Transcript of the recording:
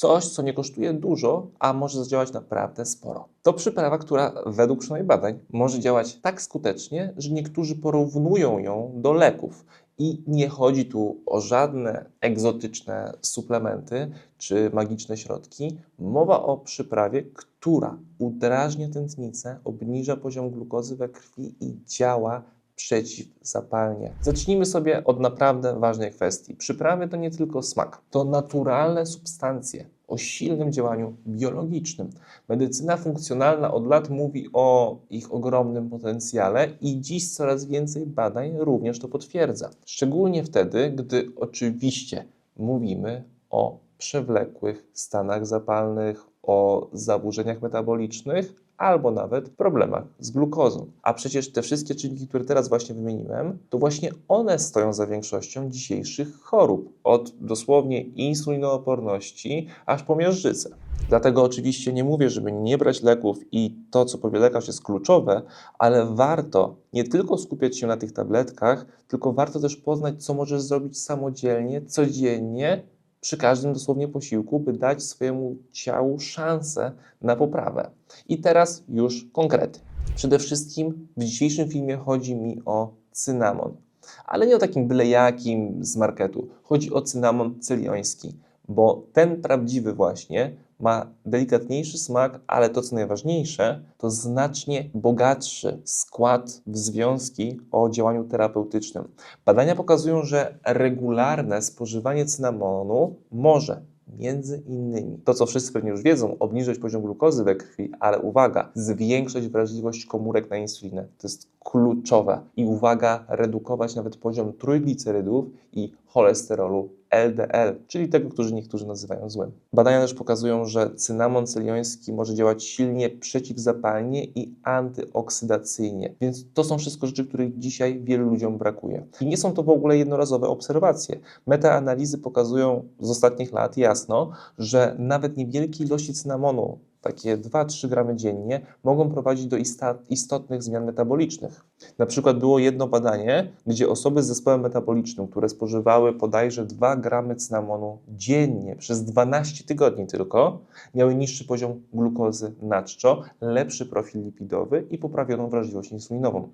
Coś, co nie kosztuje dużo, a może zadziałać naprawdę sporo. To przyprawa, która według przynajmniej badań może działać tak skutecznie, że niektórzy porównują ją do leków. I nie chodzi tu o żadne egzotyczne suplementy czy magiczne środki. Mowa o przyprawie, która udrażnia tętnicę, obniża poziom glukozy we krwi i działa przeciwzapalnie. Zacznijmy sobie od naprawdę ważnej kwestii. Przyprawy to nie tylko smak, to naturalne substancje o silnym działaniu biologicznym. Medycyna funkcjonalna od lat mówi o ich ogromnym potencjale i dziś coraz więcej badań również to potwierdza. Szczególnie wtedy, gdy oczywiście mówimy o przewlekłych stanach zapalnych, o zaburzeniach metabolicznych albo nawet problemach z glukozą. A przecież te wszystkie czynniki, które teraz właśnie wymieniłem, to właśnie one stoją za większością dzisiejszych chorób, od dosłownie insulinooporności aż po miażdżycę. Dlatego oczywiście nie mówię, żeby nie brać leków i to, co powie lekarz, jest kluczowe, ale warto nie tylko skupiać się na tych tabletkach, tylko warto też poznać, co możesz zrobić samodzielnie, codziennie, przy każdym dosłownie posiłku, by dać swojemu ciału szansę na poprawę. I teraz już konkrety. Przede wszystkim w dzisiejszym filmie chodzi mi o cynamon. Ale nie o takim byle jakim z marketu. Chodzi o cynamon cylioński, bo ten prawdziwy właśnie ma delikatniejszy smak, ale to co najważniejsze, to znacznie bogatszy skład w związki o działaniu terapeutycznym. Badania pokazują, że regularne spożywanie cynamonu może między innymi, to co wszyscy pewnie już wiedzą, obniżyć poziom glukozy we krwi, ale uwaga, zwiększyć wrażliwość komórek na insulinę. To jest kluczowe. I uwaga, redukować nawet poziom trójglicerydów i cholesterolu LDL, czyli tego, który niektórzy nazywają złym. Badania też pokazują, że cynamon cylioński może działać silnie przeciwzapalnie i antyoksydacyjnie, więc to są wszystko rzeczy, których dzisiaj wielu ludziom brakuje. I nie są to w ogóle jednorazowe obserwacje. Metaanalizy pokazują z ostatnich lat jasno, że nawet niewielkie ilości cynamonu, takie 2-3 gramy dziennie, mogą prowadzić do istotnych zmian metabolicznych. Na przykład było jedno badanie, gdzie osoby z zespołem metabolicznym, które spożywały bodajże 2 gramy cynamonu dziennie przez 12 tygodni tylko, miały niższy poziom glukozy na czczo, lepszy profil lipidowy i poprawioną wrażliwość insulinową.